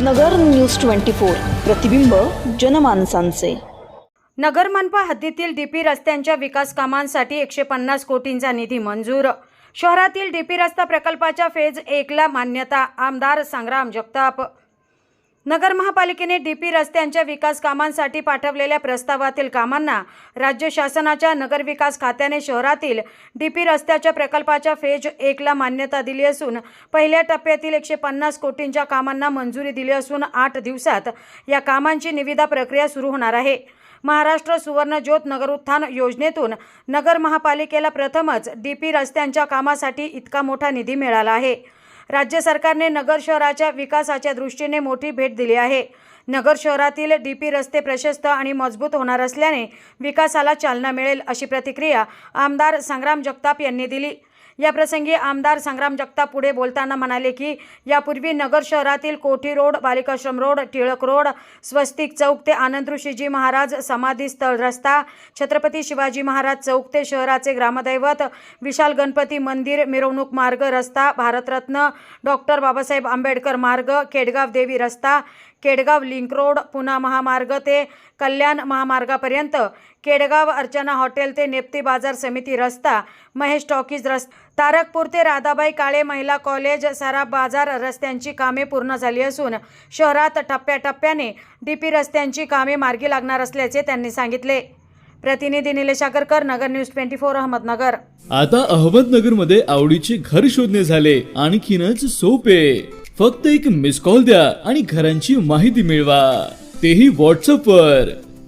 नगर news twenty four. प्रतिबिंब जनमानसांचे. नगर मनपा हद्दीतील डीपी रस्त्यांच्या विकास कामांसाठी एकशे पन्नास कोटींचा निधी मंजूर. शहरातील डीपी रस्ता प्रकल्पाच्या फेज एकला मान्यता. आमदार संग्राम जगताप. नगर महापालिकेने डीपी रस्त्यांच्या विकास कामांसाठी पाठवलेल्या प्रस्तावातील कामांना राज्य शासनाच्या नगरविकास खात्याने शहरातील डीपी रस्त्याच्या प्रकल्पाच्या फेज एकला मान्यता दिली असून पहिल्या टप्प्यातील एकशे पन्नास कोटींच्या कामांना मंजुरी दिली असून आठ दिवसात या कामांची निविदा प्रक्रिया सुरू होणार आहे. महाराष्ट्र सुवर्णज्योत नगरोत्थान योजनेतून नगर महापालिकेला प्रथमच डीपी रस्त्यांच्या कामासाठी इतका मोठा निधी मिळाला आहे. राज्य सरकारने नगर शहराच्या विकासाच्या दृष्टीने मोठी भेट दिली आहे. नगर शहरातील डीपी रस्ते प्रशस्त आणि मजबूत होणार असल्याने विकासाला चालना मिळेल अशी प्रतिक्रिया आमदार संग्राम जगताप यांनी दिली. याप्रसंगी आमदार संग्राम जगताप पुढे बोलताना म्हणाले की यापूर्वी नगर शहरातील Kothi road Balikashram road Tilak road Swastik Chowk ते आनंद ऋषीजी महाराज समाधी स्थळ रस्ता छत्रपती शिवाजी महाराज चौक ते शहराचे ग्रामदैवत विशाल गणपती मंदिर मिरवणूक मार्ग रस्ता भारतरत्न डॉक्टर बाबासाहेब आंबेडकर मार्ग केडगाव देवी रस्ता केडगाव लिंक रोड पुन्हा महामार्ग ते कल्याण महामार्गापर्यंत केडगाव अर्चना हॉटेल ते नेप्ती बाजार समिती रस्ता महेश टॉकीज रस्ता तारकपूर ते राधाबाई काळे महिला कॉलेज सराफ बाजार रस्त्यांची कामे पूर्ण झाली असून शहरात टप्प्याटप्प्याने डीपी रस्त्यांची कामे मार्गी लागणार असल्याचे त्यांनी सांगितले. प्रतिनिधी Nilesh Agarkar Nagar news twenty four Ahmednagar. आता अहमदनगरमध्ये आवडीचे घर शोधणे झाले. आणखीनच सोपे. फक्त एक मिस कॉल द्या आणि घरांची माहिती मिळवा. तेही व्हॉट्सअप वर.